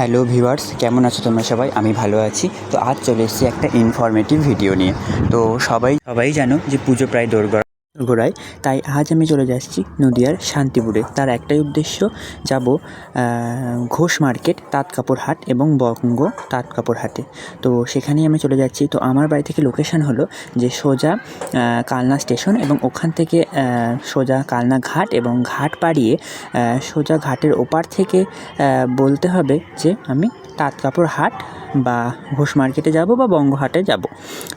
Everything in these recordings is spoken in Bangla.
হ্যালো ভিউয়ার্স, কেমন আছো তোমরা সবাই? আমি ভালো আছি। তো আজ চলে এসেছি একটা ইনফরমেটিভ ভিডিও নিয়ে। তো সবাই সবাই জানো যে পুজো প্রায় দোরগোড়া গোড়ায় তাই আজ আমি চলে যাচ্ছি নদিয়ার শান্তিপুরে। তার একটাই উদ্দেশ্য, যাব ঘোষ মার্কেট, তাঁত কাপড় হাট এবং বঙ্গ তাঁত কাপড় হাটে। তো সেখানেই আমি চলে যাচ্ছি। তো আমার বাড়ি থেকে লোকেশান হলো যে সোজা কালনা স্টেশন এবং ওখান থেকে সোজা কালনা ঘাট এবং ঘাট পাড়িয়ে সোজা ঘাটের ওপার থেকে বলতে হবে যে আমি তাঁত কাপড় হাট বা ঘোষ মার্কেটে যাব বা বঙ্গহাটে যাব।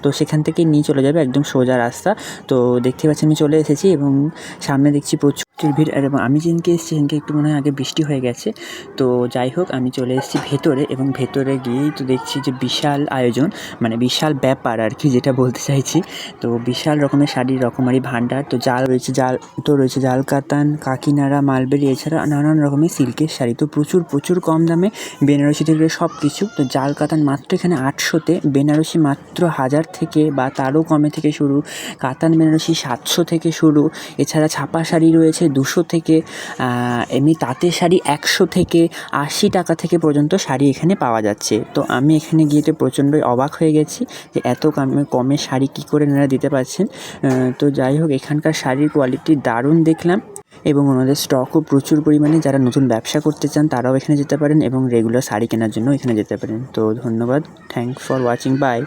তো সেখান থেকে নিয়ে চলে যাবে একদম সোজা রাস্তা। তো দেখতে পাচ্ছি আমি চলে এসেছি এবং সামনে দেখছি প্রচুর ভিড় আর এবং আমি যেদিনকে এসেছি, সেদিনকে একটু মনে হয় আগে বৃষ্টি হয়ে গেছে। তো যাই হোক, আমি চলে এসেছি ভেতরে, এবং ভেতরে গিয়েই তো দেখছি যে বিশাল আয়োজন মানে বিশাল ব্যাপার আর কি, যেটা বলতে চাইছি। তো বিশাল রকমের শাড়ির রকমারি ভাণ্ডার, তো জাল রয়েছে, জাল তো রয়েছে জাল কাতান, কাকিনাড়া, মালবেরি, এছাড়া নানান রকমের সিল্কের শাড়ি। তো প্রচুর প্রচুর কম দামে বেনারসি থেকে সব কিছু, তো জাল কাতান মাত্র এখানে আটশোতে, বেনারসি মাত্র হাজার থেকে বা তারও কমে থেকে শুরু, কাতান বেনারসি সাতশো থেকে শুরু, এছাড়া ছাপা শাড়ি রয়েছে দুশো থেকে এমনি তাঁতের শাড়ি একশো থেকে আশি টাকা থেকে পর্যন্ত শাড়ি এখানে পাওয়া যাচ্ছে। তো আমি এখানে গিয়ে তো প্রচণ্ডই অবাক হয়ে গেছি যে এত কমে কমে শাড়ি কী করে এনারা দিতে পারছেন। তো যাই হোক, এখানকার শাড়ির কোয়ালিটি দারুণ দেখলাম এবং ওনাদের স্টকও প্রচুর পরিমাণে। যারা নতুন ব্যবসা করতে চান, তারাও এখানে যেতে পারেন এবং রেগুলার শাড়ি কেনার জন্য এখানে যেতে পারেন। তো ধন্যবাদ। Thanks for watching by